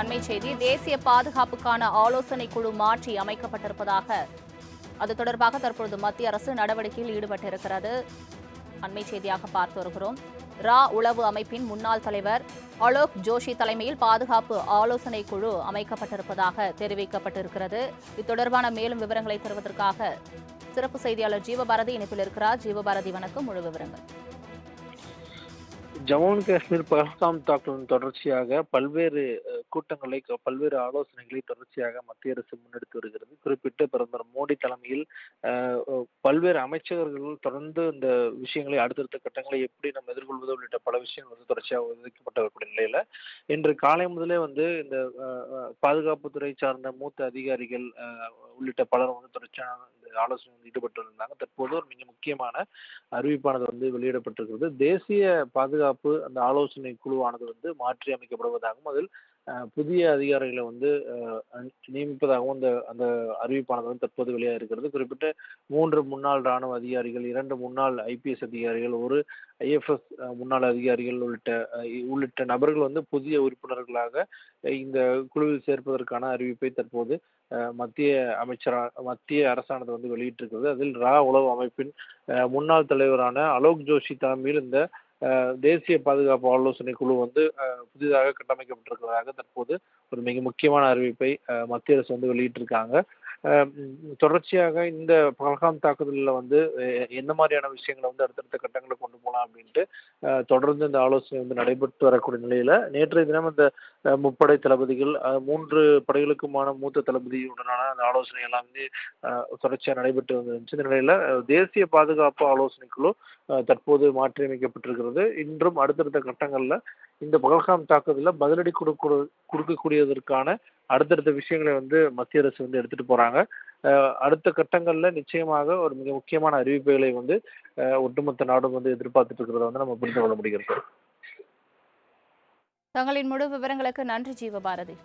அண்மை செய்தி தேசிய பாதுகாப்புக்கான ஆலோசனை குழு மாற்றி அமைக்கப்பட்டிருப்பதாக. அது தொடர்பாக தற்பொழுது மத்திய அரசு நடவடிக்கையில் ஈடுபட்டிருக்கிறது. அண்மை செய்தியாக பார்த்து வருகிறோம். ரா உளவு அமைப்பின் முன்னாள் தலைவர் அலோக் ஜோஷி தலைமையில் பாதுகாப்பு ஆலோசனை குழு அமைக்கப்பட்டிருப்பதாக தெரிவிக்கப்பட்டிருக்கிறது. இது தொடர்பான மேலும் விவரங்களை தருவதற்காக சிறப்பு செய்தியாளர் ஜீவபாரதி இணைப்பில் இருக்கிறார். ஜீவபாரதி வணக்கம். முழு விவரங்கள். ஜம்மு அண்ட் காஷ்மீர் பஹல்காம் தாக்குதலின் தொடர்ச்சியாக பல்வேறு கூட்டங்களை பல்வேறு ஆலோசனைகளை தொடர்ச்சியாக மத்திய அரசு முன்னெடுத்து வருகிறது. குறிப்பிட்டு பிரதமர் மோடி தலைமையில் பல்வேறு அமைச்சகர்கள் தொடர்ந்து இந்த விஷயங்களை அடுத்தடுத்த கட்டங்களை எப்படி நம்ம எதிர்கொள்வது உள்ளிட்ட பல விஷயங்கள் வந்து தொடர்ச்சியாக ஒதுக்கப்பட்டு வரக்கூடிய நிலையில இன்று காலை முதலே வந்து இந்த பாதுகாப்புத்துறை சார்ந்த மூத்த அதிகாரிகள் உள்ளிட்ட பலரும் வந்து தொடர்ச்சியான இந்த ஆலோசனை வந்து ஈடுபட்டு இருந்தாங்க தற்போது ஒரு மிக முக்கியமான அறிவிப்பானது வந்து வெளியிடப்பட்டிருக்கிறது. தேசிய பாதுகாப்பு அந்த ஆலோசனை குழுவானது வந்து மாற்றி அமைக்கப்படுவதாகவும் அதில் புதிய அதிகாரிகளை வந்து நியமிப்பதாகவும் அந்த அந்த அறிவிப்பானது வந்து தற்போது வெளியாக இருக்கிறது. குறிப்பிட்ட மூன்று முன்னாள் ராணுவ அதிகாரிகள் இரண்டு முன்னாள் ஐபிஎஸ் அதிகாரிகள் ஒரு ஐஎஃப்எஸ் முன்னாள் அதிகாரிகள் உள்ளிட்ட உள்ளிட்ட நபர்கள் வந்து புதிய உறுப்பினர்களாக இந்த குழுவில் சேர்ப்பதற்கான அறிவிப்பை தற்போது மத்திய அமைச்சரா மத்திய அரசானது வந்து வெளியிட்டிருக்கிறது. அதில் ரா உளவு அமைப்பின் முன்னாள் தலைவரான அலோக் ஜோஷி தலைமையில் இந்த தேசிய பாதுகாப்பு ஆலோசனை குழு வந்து புதிதாக கட்டமைக்கப்பட்டிருக்கிறதாக தற்போது ஒரு மிக முக்கியமான அறிவிப்பை மத்திய அரசு வந்து வெளியிட்டிருக்காங்க. தொடர்ச்சியாக இந்த பல்காம் தாக்குதலில் வந்து என்ன மாதிரியான விஷயங்களை வந்து அடுத்தடுத்த கட்டங்களை கொண்டு போகலாம் அப்படின்ட்டு தொடர்ந்து இந்த ஆலோசனை வந்து நடைபெற்று வரக்கூடிய நிலையில நேற்றைய தினம் இந்த முப்படை தளபதிகள் மூன்று படைகளுக்குமான மூத்த தளபதியுடனான அந்த ஆலோசனை எல்லாம் வந்து தொடர்ச்சியாக நடைபெற்று வந்துருந்துச்சு. இந்த நிலையில தேசிய பாதுகாப்பு ஆலோசனைக்குழு தற்போது மாற்றியமைக்கப்பட்டிருக்கிறது. இன்றும் அடுத்தடுத்த கட்டங்களில் இந்த பகல்காம் தாக்குதலில் பதிலடி கொடுக்க கொடுக்கக்கூடியதற்கான அடுத்தடுத்த விஷயங்களை வந்து மத்திய அரசு வந்து எடுத்துட்டு போறாங்க. அடுத்த கட்டங்களில் நிச்சயமாக ஒரு மிக முக்கியமான அறிவிப்புகளை வந்து ஒட்டுமொத்த நாடும் வந்து எதிர்பார்த்துட்டு இருக்கிறத வந்து நம்ம புரிந்து கொள்ள முடிகிறது. தங்களின் முழு விவரங்களுக்கு நன்றி ஜீவபாரதி.